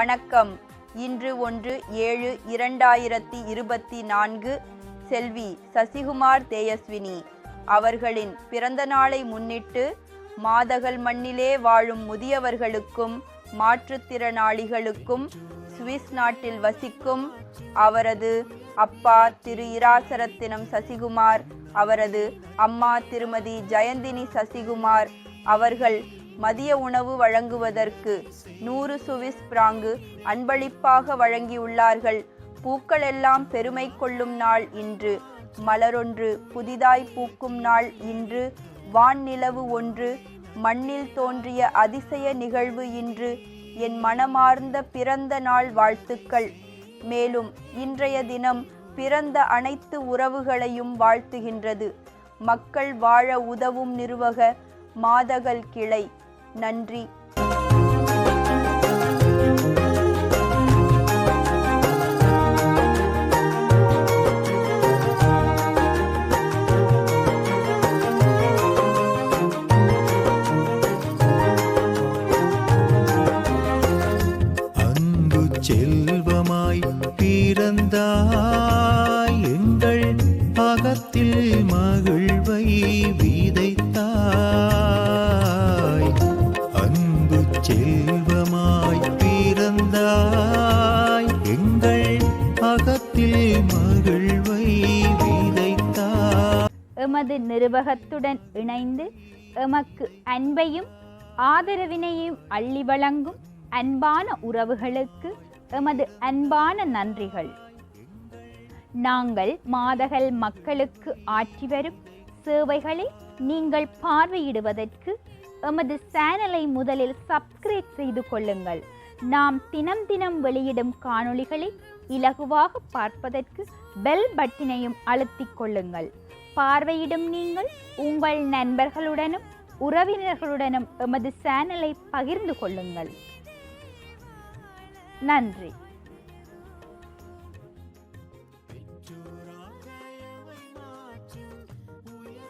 வணக்கம். இன்று ஒன்று ஏழு இரண்டாயிரத்தி இருபத்தி நான்கு. செல்வி சசிகுமார் தேயஸ்வினி அவர்களின் பிறந்த நாளை முன்னிட்டு மாதகள் மண்ணிலே வாழும் முதியவர்களுக்கும் மாற்றுத்திறனாளிகளுக்கும் சுவிஸ் நாட்டில் வசிக்கும் அவரது அப்பா திரு இராசரத்தினம் சசிகுமார் அவரது அம்மா திருமதி ஜெயந்தினி சசிகுமார் அவர்கள் மதிய உணவு வழங்குவதற்கு நூறு சுவிஸ் பிராங்கு அன்பளிப்பாக வழங்கியுள்ளார்கள். பூக்கள் எல்லாம் பெருமை கொள்ளும் நாள் இன்று. மலரொன்று புதிதாய் பூக்கும் நாள் இன்று. வான் நிலவு ஒன்று. மண்ணில் தோன்றிய அதிசய நிகழ்வு இன்று. என் மனமார்ந்த பிறந்த நாள் வாழ்த்துக்கள். மேலும் இன்றைய தினம் பிறந்த அனைத்து உறவுகளையும் வாழ்த்துகின்றது. மக்கள் வாழ உதவும் நிறுவக மாதகல் கிளை. நன்றி. செல்வமாய் அகத்தில் மகிழ்வை விதைத்தாய் எமது நிர்வாகத்துடன் இணைந்து எமக்கு அன்பையும் ஆதரவினையும் அள்ளி வழங்கும் அன்பான உறவுகளுக்கு எமது அன்பான நன்றிகள். நாங்கள் மாதகல் மக்களுக்கு ஆற்றி வரும் சேவைகளை நீங்கள் பார்வையிடுவதற்கு எமது சேனலை முதலில் சப்ஸ்கிரைப் செய்து கொள்ளுங்கள். நாம் தினம் தினம் வெளியிடும் காணொளிகளை இலகுவாக பார்ப்பதற்கு பெல் பட்டினையும் அழுத்திக் கொள்ளுங்கள். பார்வையிடும் நீங்கள் உங்கள் நண்பர்களுடனும் உறவினர்களுடனும் எமது சேனலை பகிர்ந்து கொள்ளுங்கள். நன்றி.